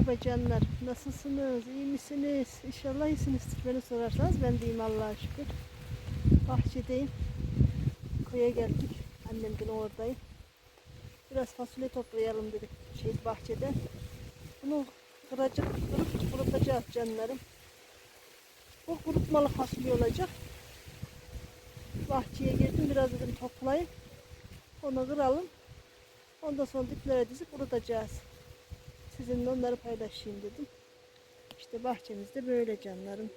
Merhaba canlar. Nasılsınız? İyi misiniz? İnşallah iyisinizdir. Beni sorarsanız ben deyim Allah'a şükür. Bahçedeyim. Köye geldik. Annem gün oradayım. Biraz fasulye toplayalım dedik şey bahçede. Bunu kıracak, kırıp kurutacağız canlarım. Bu kurutmalı fasulye olacak. Bahçeye girdim biraz dedim toplayayım. Onu kıralım. Ondan sonra diplere dizip kurutacağız. Sizinle onları paylaşayım dedim. İşte bahçemizde böyle canlarım.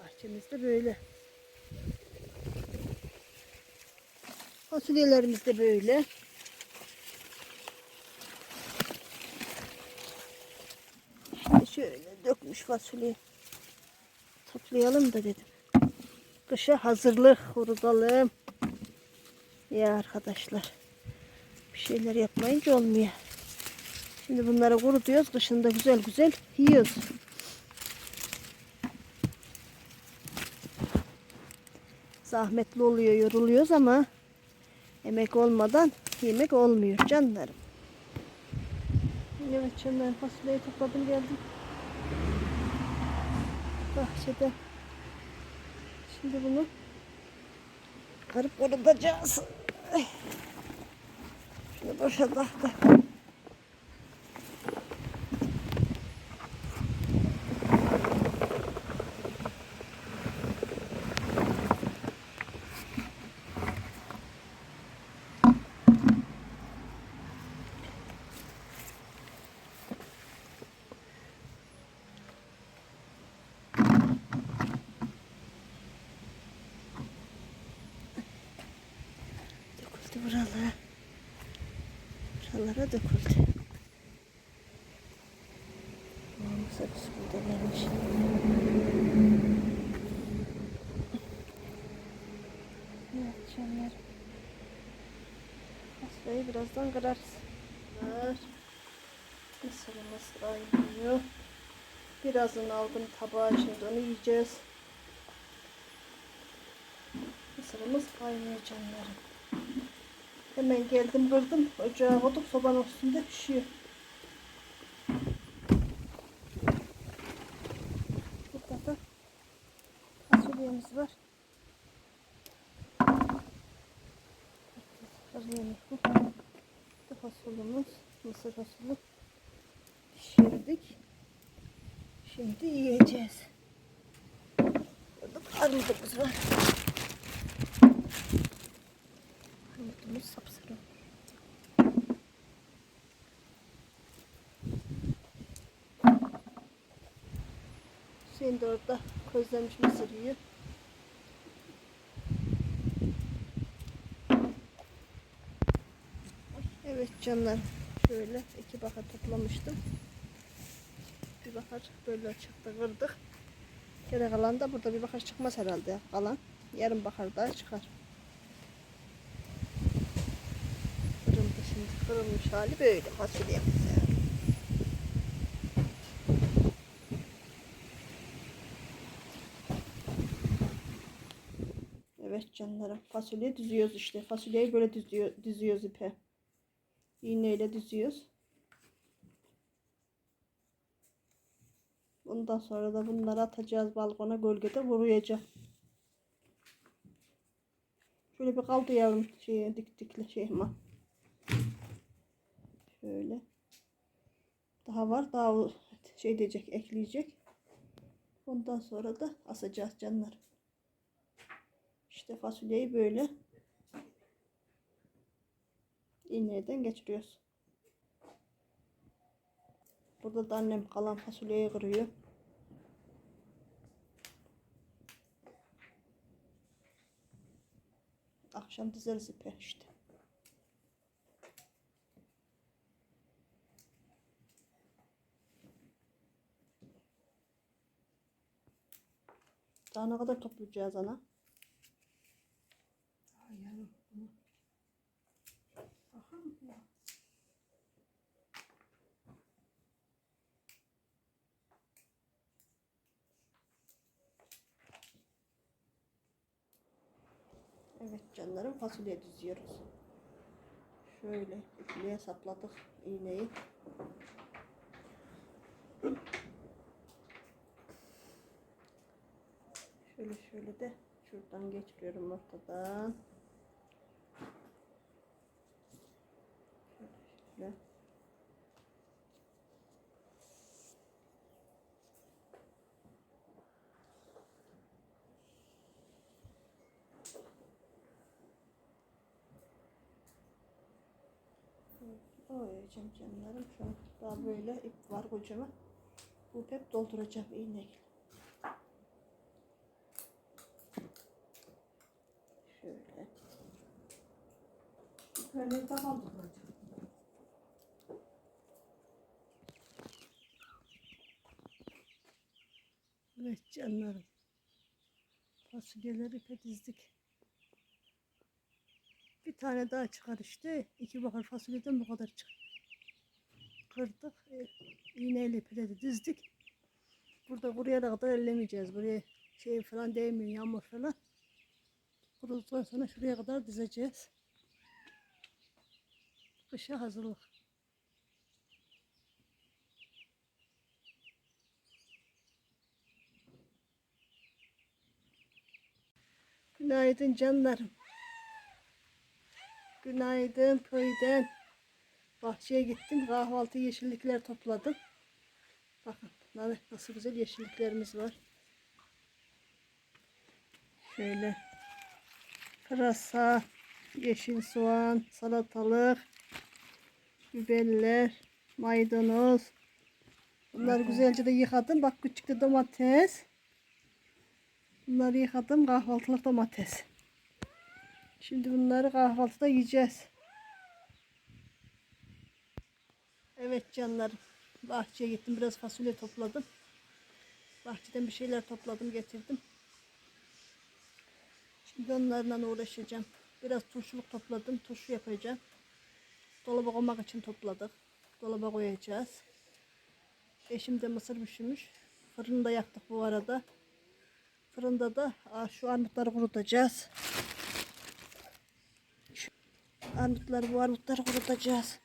Bahçemizde böyle. Fasulyelerimiz de böyle. Şimdi şöyle dökmüş fasulye. Toplayalım da dedim. Kışa hazırlık kurutalım. Ya arkadaşlar. Şeyler yapmayınca olmuyor. Şimdi bunları kurutuyoruz. Kışında güzel güzel yiyoruz. Zahmetli oluyor, yoruluyoruz ama emek olmadan yemek olmuyor canlarım. Evet canlarım fasulyeyi topladım geldim. Bahçede. Şimdi bunu karıp kurutacağız. не бажала. Buralara döküldü. Burada gelmiş. Evet canlar. Pastayı birazdan kırarız. Var. Mısırımız kaynıyor. Birazını aldım tabağa şimdi onu yiyeceğiz. Mısırımız kaynıyor canlarım. Hemen geldim kırdım. Ocağa koyduk sobanın üstünde pişiyor. Burada da fasulyemiz var. Fasulyemiz bu. Bu fasulyemiz mısır fasulye pişirdik. Şimdi yiyeceğiz. Burada armudumuz var. Armudumuz sapsarı. Hüseyin de orada közlenmiş mısır. Evet canlar. Şöyle iki bakar toplamıştım. Bir bakar böyle çıktı kırdık. Geri kalan da burada bir bakar çıkmaz herhalde kalan. Yarın bakar daha çıkar. Kırıldı şimdi. Kırılmış hali böyle fasulyemiz Evet canlarım. Fasulye düzüyoruz işte. Fasulyeyi böyle düzüyor, düzüyoruz ipe. İğneyle düzüyoruz. Bundan sonra da bunları atacağız balkona gölgede vuruyacak. Şöyle bir kaldı yavrum şeye dik dikle şeyma. Şöyle. Daha var daha şey diyecek ekleyecek. Ondan sonra da asacağız canlar. İşte fasulyeyi böyle iğneden geçiriyoruz. Burada da annem kalan fasulyeyi kırıyor. Akşam dizeriz ipe işte. Daha ne kadar toplayacağız ana? Evet canlarım fasulye düzüyoruz. Şöyle ipliğe sapladık iğneyi. Şöyle şöyle de şuradan geçiriyorum ortadan. Şöyle şöyle. Oyacağım canlarım. Şu an daha böyle ip var kocaman. Bu hep dolduracağım iğneyle. Şöyle. Böyle kapandık hocam. Evet canlarım. Fasulyeleri ipe dizdik. Bir tane daha çıkar işte. İki bakır fasulyeden bu kadar çıkar. Kırdık. E, iğneyle ipi de dizdik. Burada kuruyana kadar ellemeyeceğiz. Buraya şey falan değmiyor yağmur falan. Kuruduktan sonra şuraya kadar dizeceğiz. Kışa hazırlık. Günaydın canlarım. Günaydın köyden. Bahçeye gittim. Kahvaltı yeşillikler topladım. Bakın na- nasıl güzel yeşilliklerimiz var. Şöyle pırasa, yeşil soğan, salatalık, biberler, maydanoz. Bunları güzelce de yıkadım. Bak küçük de domates. Bunları yıkadım. Kahvaltılık domates. Şimdi bunları kahvaltıda yiyeceğiz. Evet canlarım. Bahçeye gittim. Biraz fasulye topladım. Bahçeden bir şeyler topladım getirdim. Şimdi onlarla uğraşacağım. Biraz turşuluk topladım. Turşu yapacağım. Dolaba koymak için topladık. Dolaba koyacağız. Eşim de mısır pişirmiş. Fırında yaktık bu arada. Fırında da şu armutları kurutacağız. Armutları bu armutları kurutacağız.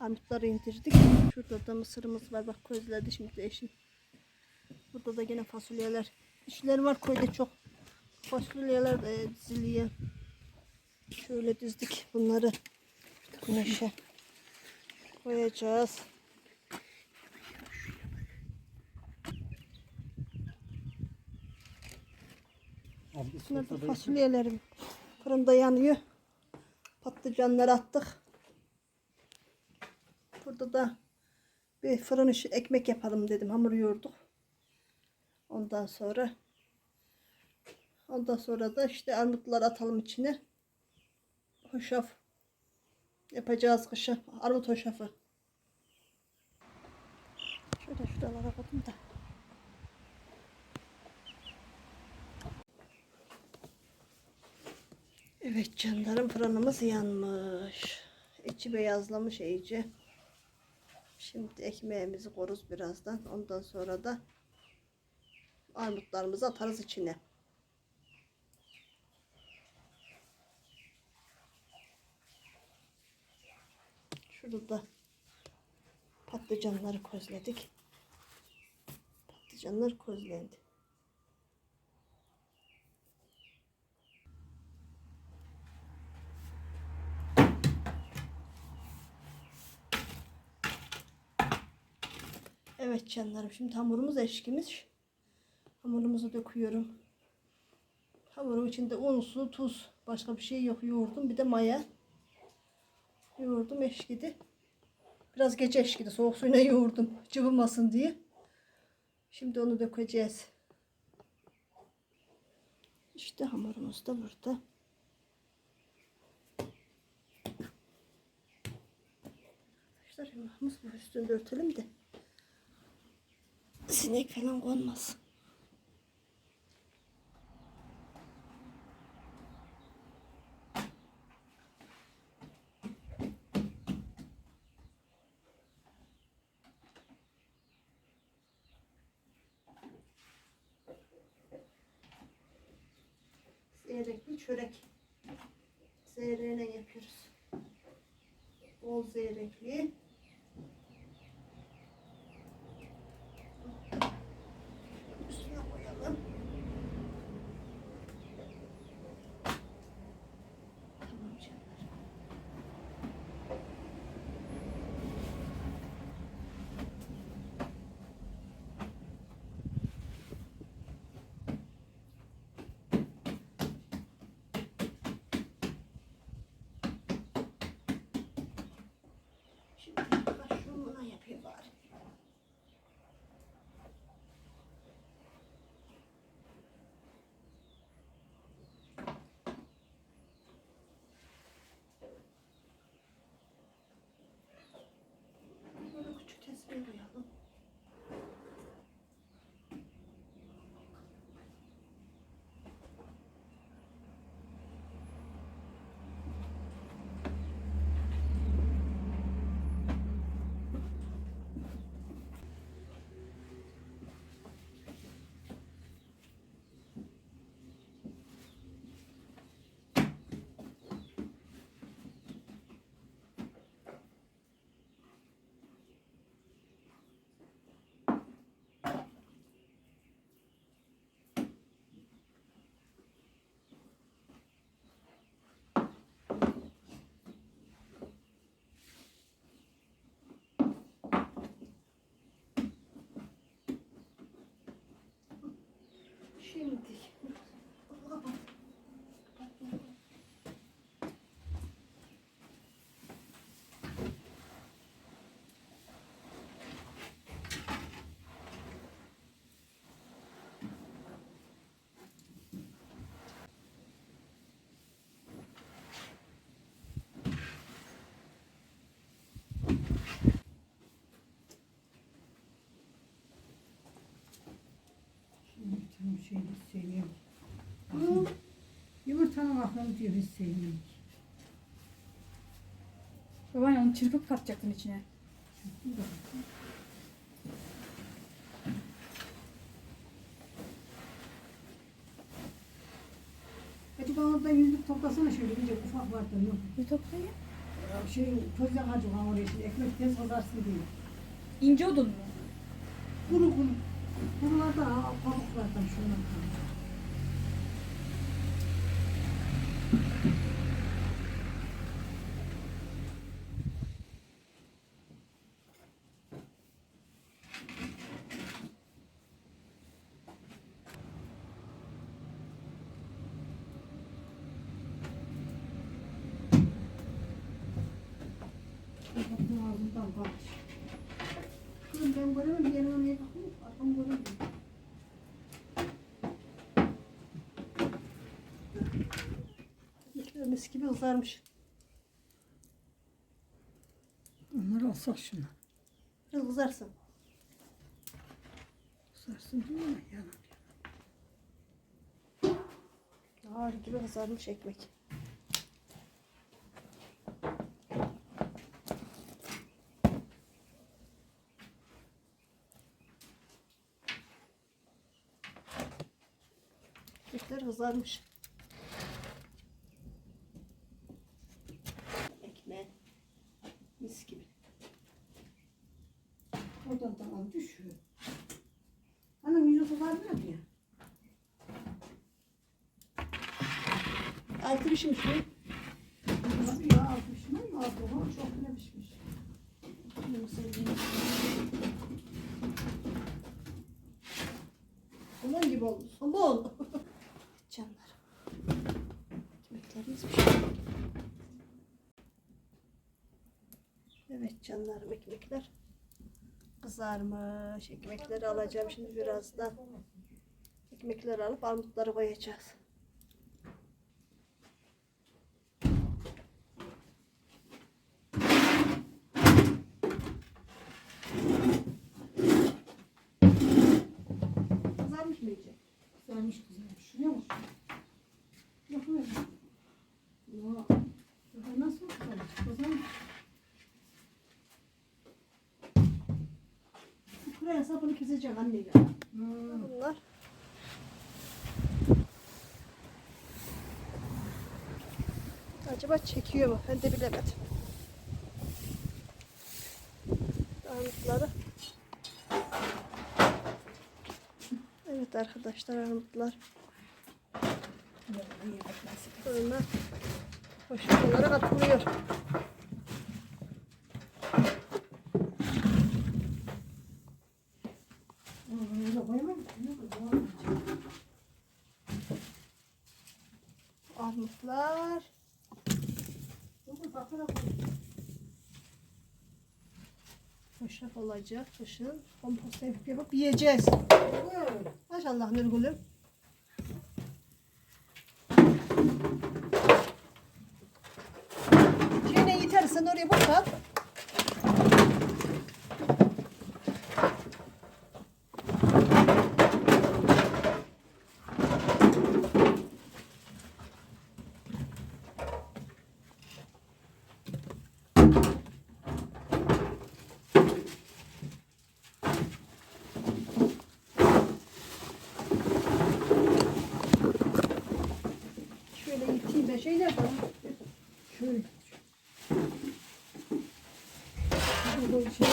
Armutları indirdik. Şurada da mısırımız var. Bak közledi şimdi eşim. Burada da yine fasulyeler. İşler var köyde çok. Fasulyeler de diziliyor. Şöyle dizdik bunları. Güneşe koyacağız. Şunlar da fasulyelerim fırında yanıyor. Patlıcanları attık. Burada da bir fırın işi ekmek yapalım dedim. Hamur yoğurduk. Ondan sonra ondan sonra da işte armutları atalım içine. Hoşaf yapacağız kışın. Armut hoşafı. Şöyle şuralara bakın da. Evet canlarım fırınımız yanmış. İçi beyazlamış iyice. Şimdi ekmeğimizi koruz birazdan. Ondan sonra da armutlarımızı atarız içine. Şurada da patlıcanları közledik. Patlıcanlar közlendi. Evet canlarım şimdi hamurumuz eşkimiz. Hamurumuzu döküyorum. Hamurum içinde un, su, tuz. Başka bir şey yok. Yoğurdum. Bir de maya. Yoğurdum eşkidi. Biraz gece eşkidi. Soğuk suyuna yoğurdum. Cıvımasın diye. Şimdi onu dökeceğiz. İşte hamurumuz da burada. Arkadaşlar hamurumuz bu üstünde örtelim de sinek falan konmasın. Şeyini seviyorum. Yumurtanın aklını diyor sevmiyoruz. Babaanne onu çırpıp katacaktın içine. Acaba orada yüzlük toplasana şöyle bir de ufak vardı yok. Bir toplayayım. Şey köz yakacak ha oraya şimdi ekmek tez kazarsın diye. İnce odun mu? Kuru kuru. Kurulardan ha, pamuklardan bak. Kızım ben göremem. Bir niye bakayım? Arkam. Ekmekler mis gibi kızarmış. Onları alsak şuna. Biraz kızarsın. Sarsın değil mi? Yalan. Ağır gibi kızarmış ekmek. Kızarmış. Ekmeği mis gibi. Oradan tamam düşüyor. Anam yüzü var mı ya? Altı pişmiş mi? Abi ya pişmiş mi? Altı çok ne pişmiş. Sevdiğim. Onun gibi oldu. Somon. Canlar. Ekmeklerimiz pişiyor. Evet canlarım ekmekler kızarmış. Ekmekleri alacağım şimdi birazdan. Ekmekleri alıp armutları koyacağız. Kızarmış mı iyice? Kızarmış kızarmış. Şuraya bak. Yok öyle. Ya. Daha nasıl kızarmış? Kızarmış. Buraya sapını kesecek anne ya. Hmm. Bunlar. Acaba çekiyor mu? Ben de bilemedim. Armutları. Evet arkadaşlar armutlar. Fırına poşet olarak atılıyor. Öyle koyamam. Armutlar. Hoşaf olacak kışın. Kompost yapıp yapıp yiyeceğiz. Maşallah Nurgül'üm. Şeyine yeter sen oraya boşalt. Şöyle yiteyim ben şeyler var. Şöyle. Burada bir şey.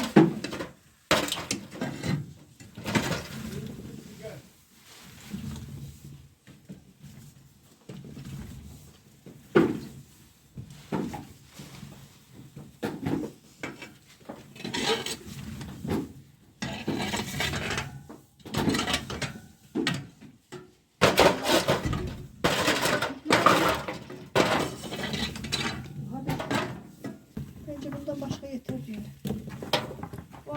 Hadi. Bence bundan başka yeter diyor. Bu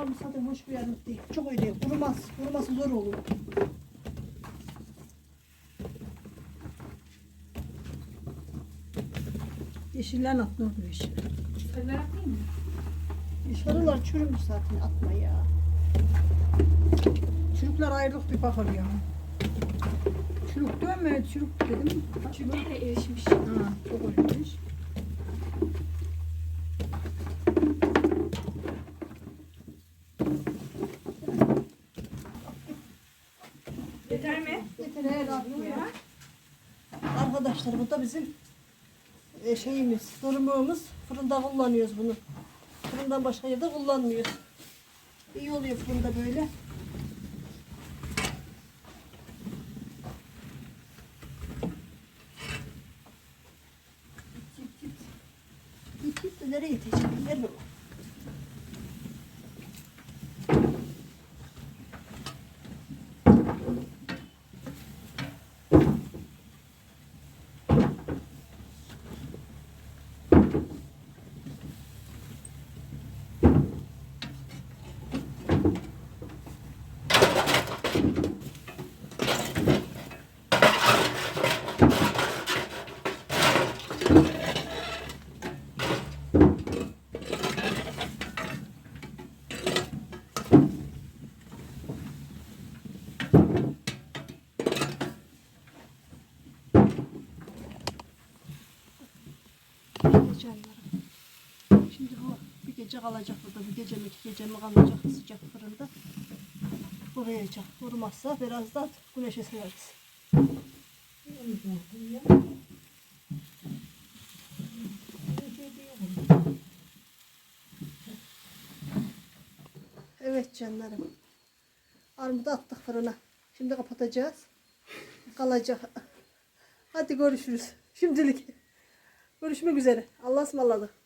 hoş bir armut değil. Çok öyle kurumaz. Kuruması zor olur. Yeşiller atlı oldu yeşil. Sarılar atlayayım mı? Sarılar çürümüş zaten atma ya. Çürükler ayrılık bir bakır ya. Çürük değil mi? Çürük dedim. Çünkü de erişmiş. Ha, çok oynamış. Arkadaşlar bu da bizim e, şeyimiz, durumumuz. Fırında kullanıyoruz bunu. Fırından başka yerde kullanmıyoruz. İyi oluyor fırında böyle. Şimdi bu bir gece kalacak burada. Bir gece mi iki gece mi kalacak sıcak fırında. Kuruyacak. Kurumazsa biraz da güneşe sereriz. Evet canlarım. Armudu attık fırına. Şimdi kapatacağız. Kalacak. Hadi görüşürüz. Şimdilik. Görüşmek üzere. Allah'a ısmarladık.